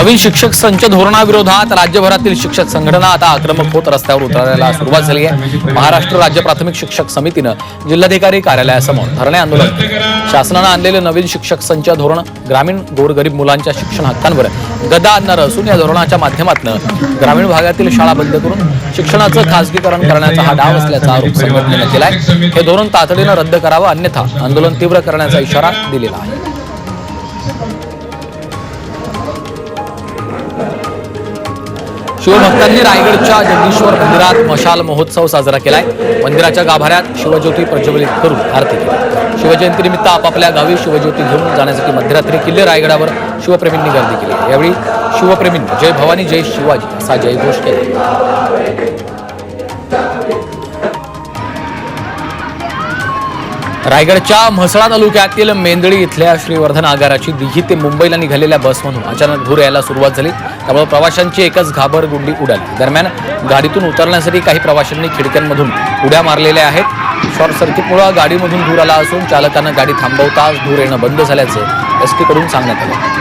नवीन शिक्षक संच धोरणाविरोधात राज्यभरातील शिक्षक संघटना आता आक्रमक होत रस्त्यावर उतरायला सुरुवात झाली आहे. महाराष्ट्र राज्य प्राथमिक शिक्षक समितीनं जिल्हाधिकारी कार्यालयासमोर धरणे आंदोलन शासनानं आणलेलं नवीन शिक्षक संच धोरण ग्रामीण गोरगरीब मुलांच्या शिक्षण हक्कांवर गदा आणणारं असून या धोरणाच्या माध्यमातून ग्रामीण भागातील शाळा बंद करून शिक्षणाचं खासगीकरण करण्याचा हा डाव असल्याचा आरोप संघटनेनं केलाय. हे धोरण तातडीनं रद्द करावं अन्यथा आंदोलन तीव्र करण्याचा इशारा दिलेला आहे. शिवभक्तांनी रायगडच्या जगदीश्वर मंदिरात मशाल महोत्सव साजरा केलाय. मंदिराच्या गाभाऱ्यात शिवज्योती प्रज्वलित करून आरती केली. शिवजयंतीनिमित्त आपापल्या गावी शिवज्योती घेऊन जाण्यासाठी मध्यरात्री किल्ले रायगडावर शिवप्रेमींनी गर्दी केली. यावेळी शिवप्रेमींनी जय भवानी जय शिवाजी असा जयघोष केला. रायगडच्या म्हसळा तालुक्यातील मेंदळी इथल्या श्रीवर्धन आगाराची दिघी ते मुंबईला निघालेल्या बसमधून अचानक धूर यायला सुरुवात झाली. त्यामुळे प्रवाशांची एकच घाबरगुंडी उडाली. दरम्यान गाडीतून उतरण्यासाठी काही प्रवाशांनी खिडक्यांमधून उड्या मारलेल्या आहेत. शॉर्ट सर्किटमुळे गाडीमधून धूर आला असून चालकानं गाडी थांबवताच धूर येणं बंद झाल्याचं एस टीकडून सांगण्यात आलं.